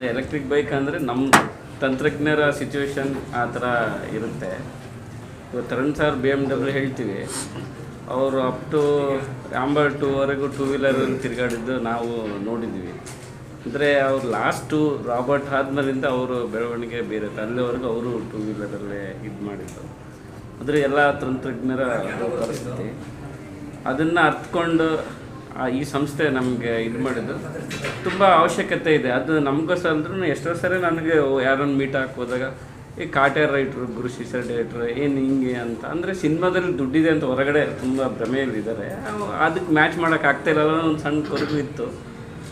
Electric bike ಅಂದರೆ ನಮ್ಮ ತಂತ್ರಜ್ಞರ situation ಆ ಥರ ಇರುತ್ತೆ. ಇವತ್ತು Tarun sir B M W ಹೇಳ್ತೀವಿ. ಅವರು ಅಪ್ ಟು ಆಂಬರ್ ಟೂವರೆಗೂ ಟೂ ವೀಲರ್ ತಿರುಗಾಡಿದ್ದು ನಾವು ನೋಡಿದ್ದೀವಿ ಅಂದರೆ ಅವ್ರು ಲಾಸ್ಟು ರಾಬರ್ಟ್ ಆದ್ಮೇಲಿಂದ ಅವರು ಬೆಳವಣಿಗೆ ಬೇರೆ. ಅಲ್ಲಿವರೆಗೂ ಅವರು ಟೂ ವೀಲರಲ್ಲೇ ಇದು ಮಾಡಿದ್ದು. ಅಂದರೆ ಎಲ್ಲ ತಂತ್ರಜ್ಞರ ಪರಿಸ್ಥಿತಿ ಅದನ್ನು ಅರ್ಥಕೊಂಡು ಆ ಈ ಸಂಸ್ಥೆ ನಮಗೆ ಇದು ಮಾಡಿದ್ದು. ತುಂಬ ಅವಶ್ಯಕತೆ ಇದೆ. ಅದು ನಮಗೋಸ್ಕರ ಅಂದ್ರೂ ಎಷ್ಟೋ ಸರಿ ನನಗೆ ಯಾರನ್ನು ಮೀಟ್ ಹಾಕೋದಾಗ ಈ ಕಾಟೆ ರೈಟ್ರು ಗುರು ಶಿಷ್ಯ ಡೈರೆಕ್ಟ್ರು ಏನು ಹಿಂಗೆ ಅಂತ. ಅಂದರೆ ಸಿನಿಮಾದಲ್ಲಿ ದುಡ್ಡಿದೆ ಅಂತ ಹೊರಗಡೆ ತುಂಬ ಭ್ರಮೆಯಲ್ಲಿದ್ದಾರೆ ಅದಕ್ಕೆ ಮ್ಯಾಚ್ ಮಾಡೋಕೆ ಆಗ್ತಾ ಇರಲ್ಲ ಒಂದು ಸಣ್ಣ ಕೊರಗು ಇತ್ತು.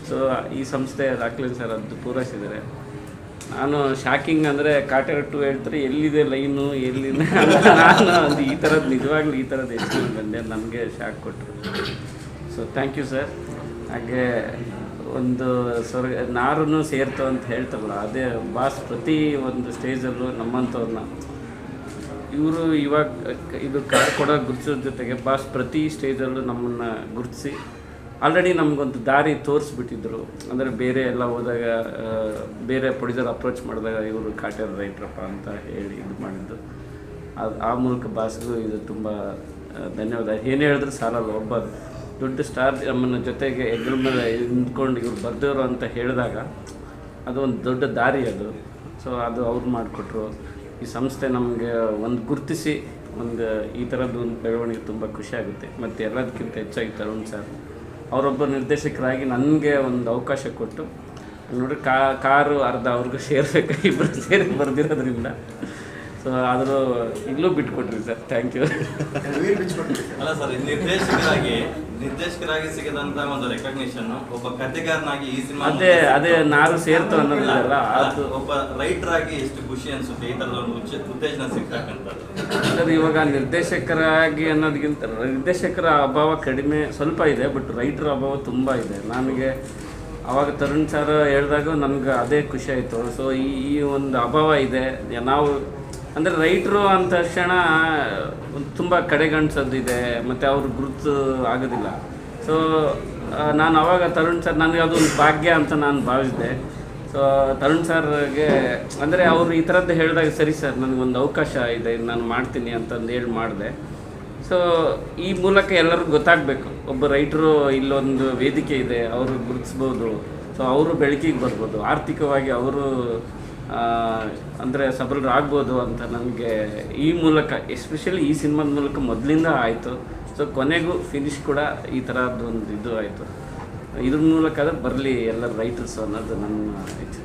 ಸೊ ಈ ಸಂಸ್ಥೆ ರಾಕ್ಲಿನ್ ಸರ್ ಅದು ಪೂರೈಸಿದ್ದಾರೆ. ನಾನು ಶಾಕಿಂಗ್ ಅಂದರೆ ಕಾಟೆರ್ ಟು ಹೇಳ್ತಾರೆ, ಎಲ್ಲಿದೆ ಲೈನು ಎಲ್ಲಿದೆ? ನಾನು ಅದು ಈ ಥರದ್ದು ನಿಜವಾಗ್ಲೂ ಈ ಥರದ್ದು ಎಷ್ಟು ಬಂದೆ ನನಗೆ ಶಾಕ್ ಕೊಟ್ಟರು ಸೊ ಥ್ಯಾಂಕ್ ಯು ಸರ್ ಹಾಗೆ ಒಂದು ಸ್ವರ್ಗ ನಾರನ್ನು ಸೇರ್ತು ಅಂತ ಹೇಳ್ತವಲ್ಲ ಅದೇ ಬಾಸ್ ಪ್ರತಿ ಒಂದು ಸ್ಟೇಜಲ್ಲೂ ನಮ್ಮಂಥವ್ರನ್ನ. ಇವರು ಇವಾಗ ಇದು ಕಾರ್ ಕೊಡೋ ಗುರ್ತಿಸೋದ್ರ ಜೊತೆಗೆ ಬಾಸ್ ಪ್ರತಿ ಸ್ಟೇಜಲ್ಲೂ ನಮ್ಮನ್ನು ಗುರುತಿಸಿ, ಆಲ್ರೆಡಿ ನಮಗೊಂದು ದಾರಿ ತೋರಿಸ್ಬಿಟ್ಟಿದ್ರು. ಅಂದರೆ ಬೇರೆ ಎಲ್ಲ ಹೋದಾಗ ಬೇರೆ ಪ್ರೊಡ್ಯೂಸರ್ ಅಪ್ರೋಚ್ ಮಾಡಿದಾಗ ಇವರು ಕಾಟೇರ್ ರೈಟ್ರಪ್ಪ ಅಂತ ಹೇಳಿ ಇದು ಮಾಡಿದ್ದು. ಅದು ಆ ಮೂಲಕ ಬಾಸ್ಗೂ ಇದು ತುಂಬ ಧನ್ಯವಾದ. ಏನು ಹೇಳಿದ್ರು ಸಾಲಲ್ಲ, ಒಬ್ಬ ದೊಡ್ಡ ಸ್ಟಾರ್ ನಮ್ಮನ್ನ ಜೊತೆಗೆ ಎಗ್ರ ಮೇಲೆ ನಿಂತ್ಕೊಂಡು ಇವ್ರು ಬರ್ದವರು ಅಂತ ಹೇಳಿದಾಗ ಅದು ಒಂದು ದೊಡ್ಡ ದಾರಿ ಅದು. ಸೊ ಅದು ಅವ್ರು ಮಾಡಿಕೊಟ್ರು. ಈ ಸಂಸ್ಥೆ ನಮಗೆ ಒಂದು ಗುರುತಿಸಿ ಒಂದು ಈ ಥರದ್ದು ಒಂದು ಬೆಳವಣಿಗೆ ತುಂಬ ಖುಷಿಯಾಗುತ್ತೆ ಮತ್ತು ಎಲ್ಲದಕ್ಕಿಂತ ಹೆಚ್ಚಾಗಿ ತರುಣ್ ಸರ್ ಅವರೊಬ್ಬ ನಿರ್ದೇಶಕರಾಗಿ ನನಗೆ ಒಂದು ಅವಕಾಶ ಕೊಟ್ಟು ನೋಡಿ ಕಾ, ಕಾರು, ಅರ್ಧ ಅವ್ರಿಗೂ ಸೇರ್ಬೇಕು ಇಬ್ಬರು ಸೇರಿ ಬರ್ದಿರೋದ್ರಿಂದ. ಸೊ ಆದರೂ ಇಲ್ಲೂ ಬಿಟ್ಕೊಟ್ರಿ ಸರ್. ಥ್ಯಾಂಕ್ ಯು ಅಲ್ಲ ಸರ್ ಈ ನಿರ್ದೇಶಕರಾಗಿ ನಿರ್ದೇಶಕರಾಗಿ ಸಿಗದಂತ ಒಂದು ರೆಕಗ್ನಿಷನ್ ಒಬ್ಬ ಕಥೆಗಾರನಾಗಿ ಈ ಸಿನಿಮಾ ಅದೇ ಅದೇ ನಾರು ಸೇರ್ತು ಅನ್ನೋದಿಲ್ಲ ಅದು ಒಬ್ಬ ರೈಟರ್ ಆಗಿ ಎಷ್ಟು ಖುಷಿ ಅನ್ಸುತ್ತೆ? ಈ ತರದ ಒಂದು ಉತ್ತೇಜನ ಸಿಗ್ತಕ್ಕಂಥದ್ದು. ಸರ್ ಇವಾಗ ನಿರ್ದೇಶಕರಾಗಿ ಅನ್ನೋದಕ್ಕಿಂತ ನಿರ್ದೇಶಕರ ಅಭಾವ ಕಡಿಮೆ ಸ್ವಲ್ಪ ಇದೆ ಬಟ್ ರೈಟರ್ ಅಭಾವ ತುಂಬ ಇದೆ. ನನಗೆ ಅವಾಗ ತರುಣ್ ಸರ್ ಹೇಳಿದಾಗ ನಮ್ಗೆ ಅದೇ ಖುಷಿ ಆಯಿತು. ಸೊ ಈ ಈ ಒಂದು ಅಭಾವ ಇದೆ. ನಾವು ಅಂದರೆ ರೈಟ್ರು ಅಂದ ತಕ್ಷಣ ತುಂಬ ಕಡೆಗಣಿಸೋದಿದೆ ಮತ್ತು ಅವ್ರ ಗುರುತು ಆಗೋದಿಲ್ಲ. ಸೊ ನಾನು ಅವಾಗ ತರುಣ್ ಸರ್ ನನಗೆ ಅದೊಂದು ಭಾಗ್ಯ ಅಂತ ನಾನು ಭಾವಿಸಿದೆ. ಸೊ ತರುಣ್ ಸರ್ಗೆ, ಅಂದರೆ ಅವರು ಈ ಥರದ್ದು ಹೇಳಿದಾಗ ಸರಿ ಸರ್ ನನಗೊಂದು ಅವಕಾಶ ಇದೆ, ನಾನು ಮಾಡ್ತೀನಿ ಅಂತಂದು ಹೇಳಿ ಮಾಡಿದೆ. ಸೊ ಈ ಮೂಲಕ ಎಲ್ಲರಿಗೂ ಗೊತ್ತಾಗಬೇಕು, ಒಬ್ಬ ರೈಟ್ರು ಇಲ್ಲೊಂದು ವೇದಿಕೆ ಇದೆ ಅವರು ಗುರುತಿಸ್ಬೋದು. ಸೊ ಅವರು ಬೆಳಕಿಗೆ ಬರ್ಬೋದು. ಆರ್ಥಿಕವಾಗಿ ಅವರು ಅಂದರೆ ಸಬಲರಾಗ್ಬೋದು ಅಂತ ನನಗೆ ಈ ಮೂಲಕ ಎಸ್ಪೆಷಲಿ ಈ ಸಿನಿಮಾದ ಮೂಲಕ ಮೊದಲಿಂದ ಆಯಿತು. ಸೊ ಕೊನೆಗೂ ಫಿನಿಶ್ ಕೂಡ ಈ ಥರದ್ದು ಒಂದು ಇದು ಆಯಿತು. ಇದ್ರ ಮೂಲಕ ಬರಲಿ ಎಲ್ಲ ರೈಟರ್ಸ್ ಅನ್ನೋದು ನನ್ನ ಇಚ್ಛೆ